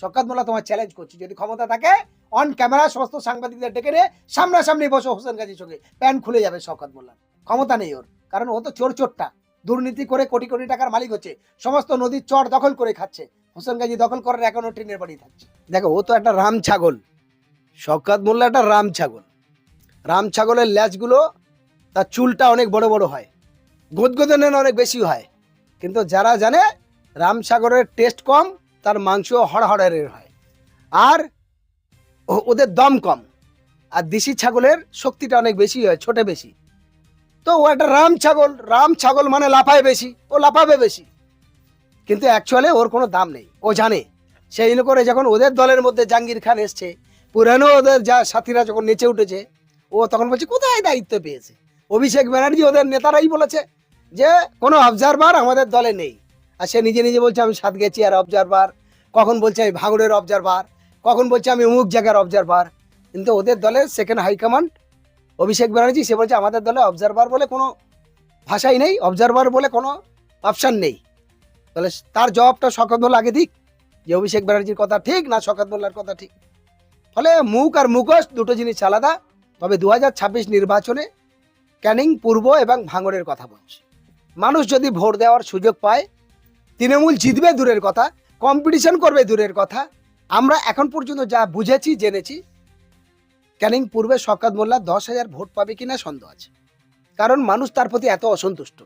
শকাত মোল্লা তোমার চ্যালেঞ্জ করছি। যদি ক্ষমতা থাকে অন ক্যামেরা সমস্ত সাংবাদিকদের ডেকে নিয়ে সামনাসামনি বসো হোসেন গাজীর সঙ্গে। প্যান খুলে যাবে শকাত মোল্লা। ক্ষমতা নেই ওর, কারণ ও তো চোর চোরটা। দুর্নীতি করে কোটি কোটি টাকার মালিক হচ্ছে। সমস্ত নদীর চর দখল করে খাচ্ছে। হোসেন গাজী দখল করার এখনও ট্রেনের বাড়ি থাকছে। দেখো, ও তো একটা রাম ছাগল। শকাত মোল্লা একটা রাম ছাগল। রাম ছাগলের ল্যাচগুলো, তার চুলটা অনেক বড় বড় হয়। গোদগোদনের অনেক বেশি হয়। কিন্তু যারা জানে, রাম সাগরের টেস্ট কম তার মাংস হড়হড়ের হয়। আর ওদের দম কম। আর দেশি ছাগলের শক্তিটা অনেক বেশি হয়, ছোটে বেশি। তো ও একটা রাম ছাগল রাম ছাগল মানে লাফায় বেশি, ও লাফাবে বেশি। কিন্তু অ্যাকচুয়ালি ওর কোনো দাম নেই, ও জানে। সেই জন্য করে যখন ওদের দলের মধ্যে জাহাঙ্গীর খান এসছে, পুরানো ওদের যা সাথীরা যখন নেচে উঠেছে, ও তখন বলছে, কোথায় দায়িত্ব পেয়েছে? অভিষেক ব্যানার্জি ওদের নেতারাই বলেছে যে, কোনো অবজারভার আমাদের দলে নেই। আর সে নিজে নিজে বলছে, আমি সাত গেছি আর অবজারভার কখন বলছে, আমি ভাঙড়ের অবজারভার কখন বলছে, আমি অমুক জায়গার অবজারভার কিন্তু ওদের দলের second high command Abhishek Banerjee, সে বলছে, আমাদের দলে অবজারভার বলে কোনো ভাষাই নেই অবজারভার বলে কোনো অপশান নেই। তাহলে তার জবাবটা শকত মোল্লা আগে দিক, যে অভিষেক ব্যানার্জির কথা ঠিক না শকত মোল্লার কথা ঠিক। ফলে মুখ আর মুখোশ দুটো জিনিস আলাদা, তবে দু হাজার ছাব্বিশ নির্বাচনে ক্যানিং পূর্ব এবং ভাঙড়ের কথা বলছি। মানুষ যদি ভোট দেওয়ার সুযোগ পায় তৃণমূল জিতবে দূরের কথা কম্পিটিশন করবে দূরের কথা। আমরা এখন পর্যন্ত যা বুঝেছি, জেনেছি, ক্যানিং পূর্বে শকাত মোল্লা দশ হাজার ভোট পাবে কিনা সন্দেহ আছে। কারণ মানুষ তার প্রতি এত অসন্তুষ্ট।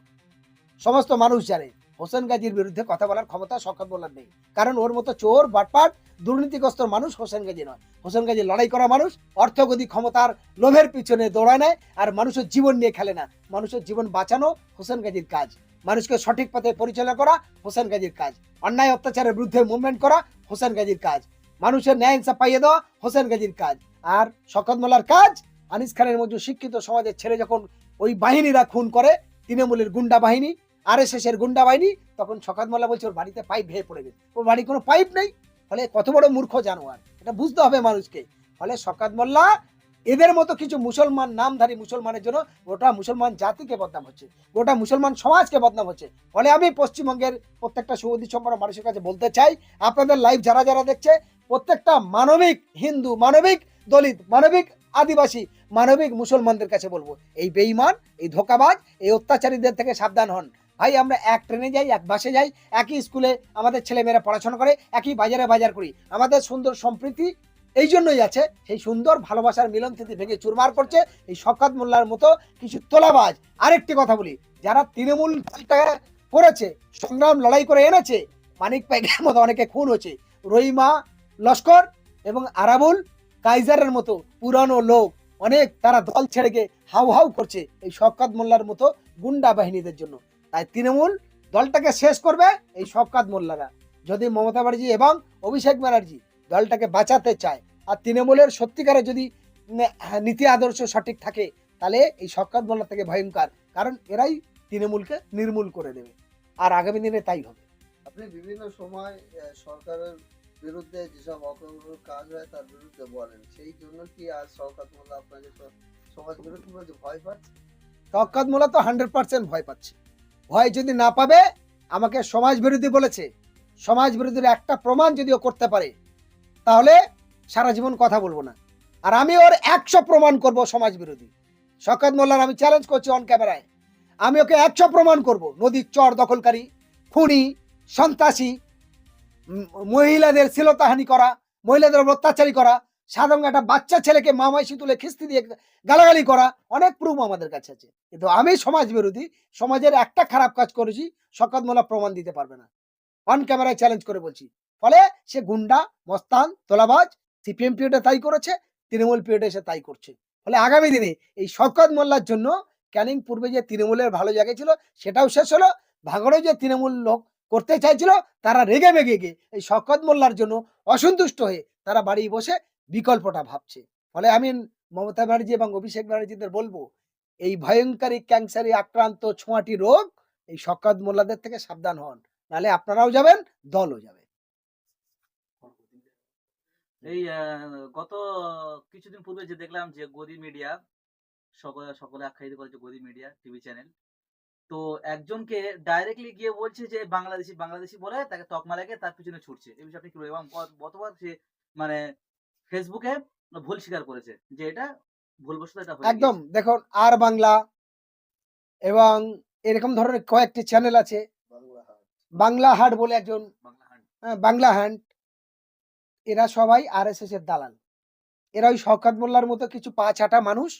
সমস্ত মানুষ জানে, হোসেন গাজীর বিরুদ্ধে কথা বলার ক্ষমতা শকাত মোল্লার নেই। কারণ ওর মতো চোর, বাটপাট, দুর্নীতিগ্রস্ত মানুষ হোসেন গাজী নয়। হোসেন গাজী লড়াই করা মানুষ, অর্থগতি ক্ষমতার লোভের পিছনে দৌড়ায় নেয়, আর মানুষের জীবন নিয়ে খেলে না। মানুষের জীবন বাঁচানো হোসেন গাজীর কাজ। মানুষকে সঠিক পথে পরিচালনা করা হোসেন গাজীর কাজ। অন্যায়, অত্যাচারের বিরুদ্ধে মুভমেন্ট করা হোসেন গাজীর কাজ। মানুষের ন্যায় ইনসাফ পাইয়ে দেওয়া হোসেন গাজীর কাজ। আর শকত মোল্লার কাজ, আনিস খানের মতো শিক্ষিত সমাজের ছেলে যখন ওই বাহিনীরা খুন করে, তৃণমূলের গুন্ডা বাহিনী আর এস এর গুন্ডা বাহিনী, তখন শকাত মোল্লা বলছে, ওর বাড়িতে পাইপ ভেঙে পড়ে গেছে। ওর বাড়ি কোনো পাইপ নেই? ফলে কত বড় মূর্খ জানোয়ার। এটা বুঝতে হবে মানুষকে। ফলে শকাত মোল্লা এদের মতো কিছু মুসলমান নামধারী মুসলমানের জন্য গোটা মুসলমান জাতিকে বদনাম হচ্ছে, গোটা মুসলমান সমাজকে বদনাম হচ্ছে। ফলে আমি পশ্চিমবঙ্গের প্রত্যেকটা সুবিধি সম্পন্ন মানুষের কাছে বলতে চাই, আপনাদের লাইভ যারা যারা দেখছে, প্রত্যেকটা মানবিক হিন্দু, মানবিক দলিত, মানবিক আদিবাসী, মানবিক মুসলমানদের কাছে বলব, এই বেইমান এই ধোকাবাজ, এই অত্যাচারীদের থেকে সাবধান হন। ভাই, আমরা এক ট্রেনে যাই, এক বাসে যাই, একই স্কুলে আমাদের ছেলেমেয়েরা পড়াশোনা করে, একই বাজারে বাজার করি। আমাদের সুন্দর সম্প্রীতি এই জন্যই আছে, সেই সুন্দর ভালোবাসার মিলন তিথি ভেঙে চুরমার করছে এই শকাত মোল্লার মতো কিছু তোলাবাজ। আরেকটি কথা বলি, যারা তৃণমূল করেছে, সংগ্রাম লড়াই করে এনেছে, মানিক পাইকের মতো অনেকে খুন হয়েছে, রহিমা, লস্কর এবং আরাবুল কাইজারের মতো পুরানো লোক অনেক তারা দল ছেড়ে গিয়ে হাউ হাউ করছে এই শকাত মোল্লার মতো গুন্ডা বাহিনীদের জন্য। তাই তৃণমূল দলটাকে শেষ করবে এই শকাত মোল্লারা। যদি মমতা ব্যানার্জি এবং অভিষেক ব্যানার্জি দলটাকে বাঁচাতে চায়। আর তৃণমূলের সত্যিকারে যদি হ্যাঁ, নীতি আদর্শ সঠিক থাকে তাহলে এই শকাত মোল্লা থেকে ভয়ঙ্কর। কারণ এরাই তৃণমূলকে নির্মূল করে দেবে। আর আগামী দিনে তাই হবে। আপনি বিভিন্ন সময় সরকারের বিরুদ্ধে যেসব অপরাধ কাজ হয় তার বিরুদ্ধে বলেন। সেই জন্য কি আজ সরকার মোল্লা আপনাকে সমাজ বিরুদ্ধে ভয় পাচ্ছে? শকাত মোল্লা তো হান্ড্রেড পার্সেন্ট ভয় পাচ্ছে। ভয় যদি না পাবে আমাকে সমাজ বিরোধী বলেছে। সমাজ বিরোধীর একটা প্রমাণ যদি ও করতে পারে তাহলে সারা জীবন কথা বলব না। আর আমি ওর একশো প্রমাণ করব সমাজ বিরোধী। শকাত মোল্লার আমি চ্যালেঞ্জ করছি অন ক্যামেরায় আমি ওকে একশো প্রমাণ করব। নদীর চর দখলকারী, খুনি, সন্ত্রাসী মহিলাদের শ্লীলতাহানি করা, মহিলাদের অত্যাচারী করা, সাধারণ একটা বাচ্চা ছেলেকে মামাইশি তুলে খিস্তি দিয়ে গালাগালি করা, অনেক প্রুফ আমাদের কাছে আছে। কিন্তু আমি সমাজ বিরোধী, সমাজের একটা খারাপ কাজ করেছি শকাত মোল্লা প্রমাণ দিতে পারবে না। অন ক্যামেরায় চ্যালেঞ্জ করে বলছি। ফলে সে গুন্ডা, মস্তান, তোলাবাজ, সিপিএম পিরিয়ডে তাই করেছে, তৃণমূল পিরিয়ডে সে তাই করছে। ফলে আগামী দিনে এই শওকত মোল্লার জন্য ক্যানিং পূর্বে যে তৃণমূলের ভালো জায়গা ছিল, সেটাও শেষ হলো। ভাঙড়ে যে তৃণমূল লোক করতে চাইছিল, তারা রেগে মেগে গিয়ে এই শওকত মোল্লার জন্য অসন্তুষ্ট হয়ে তারা বাড়ি বসে বিকল্পটা ভাবছে। ফলে আমি মমতা ব্যানার্জি এবং অভিষেক ব্যানার্জিদের বলব, এই ভয়ঙ্করী ক্যান্সারে আক্রান্ত ছোঁয়াটি রোগ, এই শকাত মোল্লাদের থেকে সাবধান হন। নালে আপনারাও যাবেন, দলও যাবে। এই আহ, গত কিছুদিন পূর্বে যে দেখলাম যে গদি মিডিয়া সকলে সকলে আখ্যায়িত করেছে গদি মিডিয়া টিভি চ্যানেল তো একজনকে ডাইরেক্টলি গিয়ে বলছে যে বাংলাদেশি বাংলাদেশি বলে তাকে তকমা লেগে তার পিছনে ছুটছে। এই বিষয়ে আপনি কি বলবেন? এবং গত- গতবার সে মানে ফেসবুকে ভুল স্বীকার করেছে যে এটা ভুলবশত এটা একদম। দেখুন আর বাংলা এবং এরকম ধরনের কয়েকটি চ্যানেল আছে। বাংলা হাট। বলে একজন। হ্যাঁ, বাংলা হ্যান্ড এরা সবাই আর এস এর দালাল। এরা ওই শওকাত মোল্লার মতো কিছু পা ছাটা মানুষ,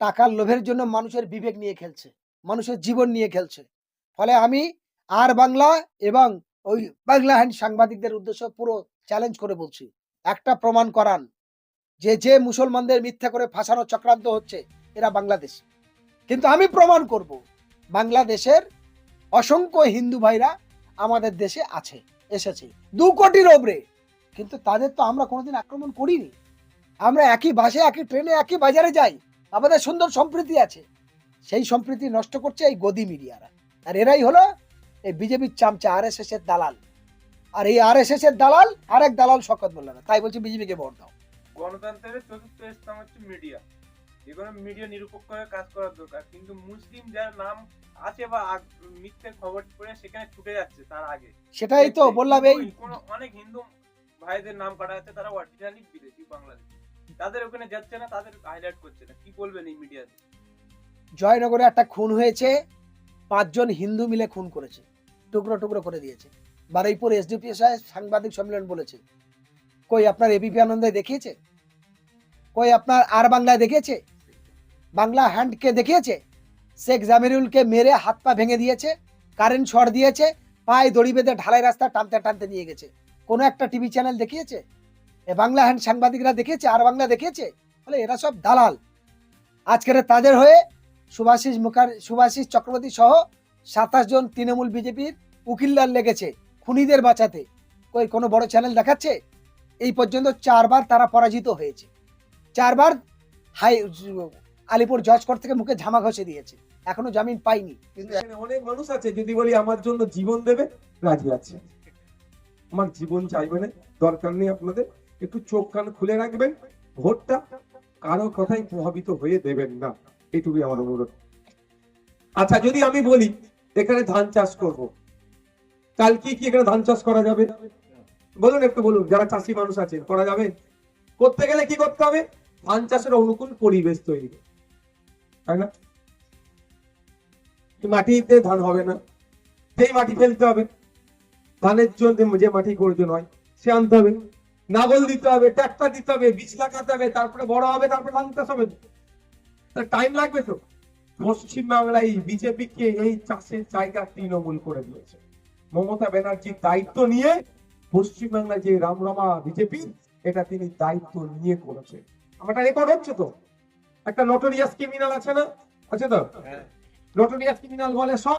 টাকার লোভের জন্য মানুষের বিবেক নিয়ে খেলছে, মানুষের জীবন নিয়ে খেলছে। ফলে আমি আর বাংলা এবং ওই বাংলা হ্যান্ড সাংবাদিকদের উদ্দেশ্য পুরো চ্যালেঞ্জ করে বলছি। একটা প্রমাণ করান, যে যে মুসলমানদের মিথ্যা করে ফাঁসানো চক্রান্ত হচ্ছে, এরা বাংলাদেশ। কিন্তু আমি প্রমাণ করব, বাংলাদেশের অসংখ্য হিন্দু ভাইরা আমাদের দেশে আছে, এসেছে। দু কোটির ওপরে। কিন্তু তাদের তো আমরা কোনোদিন আক্রমণ করিনি। আমরা একই বাসে একই ট্রেনে একই বাজারে যাই। আমাদের সুন্দর সম্প্রীতি আছে। সেই সম্প্রীতি নষ্ট করছে এই গদি মিডিয়ারা। আর এরাই হলো এই বিজেপির চামচা আর এস এর দালাল। আর এই আর এস এর দালাল আর এক দালাল শকত বলল না। তাই বলছি বিজেপিকে ভোট দাও। গণতন্ত্রের চতুর্থ স্তম্ভ হচ্ছে মিডিয়া। কোনো মিডিয়া নিরপেক্ষ হয়ে কাজ করার দরকার। কিন্তু মুসলিম যার নাম আছে বা মিথ্যে খবর পড়ে সেখানে ছুটে যাচ্ছে তার আগে। সেটাই তো বললাম এই অনেক হিন্দু ভাইদের নাম কাটা যাচ্ছে তারা অরিজিনালি বিদেশি বাংলাদেশি। তাদের ওখানে যাচ্ছে না, তাদের হাইলাইট করছে না। কি বলবেন এই মিডিয়াতে? জয়নগরে একটা খুন হয়েছে, পাঁচজন হিন্দু মিলে খুন করেছে, টুকরো টুকরো করে দিয়েছে। বারুইপুর এসডিপি সাহেব সাংবাদিক সম্মেলন বলেছে। কই আপনার এবিপি আনন্দে দেখিয়েছে? কই আপনার আর বাংলায় দেখিয়েছে? বাংলা হ্যান্ডকে দেখিয়েছে? শেখ জামিরুলকে মেরে হাত পা ভেঙে দিয়েছে কারেন্ট শর্ট দিয়েছে, পায়ে দড়ি বেঁধে ঢালাই রাস্তা টানতে টানতে নিয়ে গেছে। কোনো একটা টিভি চ্যানেল দেখিয়েছে? এ বাংলা হ্যান্ড সাংবাদিকরা দেখিয়েছে, আর বাংলা দেখিয়েছে? বলে এরা সব দালাল। আজকের তাদের হয়ে সুভাষিস মুখার, সুভাষিস চক্রবর্তী সহ সাতাশ জন তৃণমূল বিজেপির উকিলদার লেগেছে খুনিদের বাঁচাতে। কই, কোনো বড় চ্যানেল দেখাচ্ছে? এই পর্যন্ত চারবার তারা পরাজিত হয়েছে। চারবার হাই, আলিপুর জজ কোর্ট থেকে মুখে ঝামা ঘষে দিয়েছে। এখনও জামিন পাইনি। কিন্তু অনেক মানুষ আছে, যদি বলি আমার জন্য জীবন দেবে, রাজি আছে। আমার জীবন চাইবে না, দরকার নেই আপনাদের। একটু চোখ কান খুলে রাখবেন, ভোটটা কারও কথাই প্রভাবিত হয়ে দেবেন না। এটুকুই আমার অনুরোধ। আচ্ছা যদি আমি বলি, এখানে ধান চাষ করব। কালকে কি কি এখানে ধান চাষ করা যাবে? বলুন একটু, বলুন, যারা চাষি মানুষ আছেন, করা যাবে? করতে গেলে কি করতে হবে? ধান চাষের অনুকূল পরিবেশ তৈরি। তাই না? মাটিতে ধান হবে না। সেই মাটি ফেলতে হবে। ধানের জন্য যে মাটি প্রয়োজন হয়। সে আনতে হবে। নাগল দিতে হবে ট্রাক্টর দিতে হবে বীজ লাগাতে হবে তারপরে বড় হবে তারপরে চাষ হবে। টাইম লাগবে তো। পশ্চিম বাংলায় বিজেপি কে এই চাষের জায়গা তৃণমূল করে দিয়েছে। মমতা ব্যানার্জির দায়িত্ব নিয়ে পশ্চিম বাংলায় যে রামরামা বিজেপি এটা তিনি দায়িত্ব নিয়ে করেছে। আমারটা রেকর্ড হচ্ছে তো? একটা নটোরিয়াস ক্রিমিনাল আছে না? আছে তো? নটোরিয়াস ক্রিমিনাল বলে সব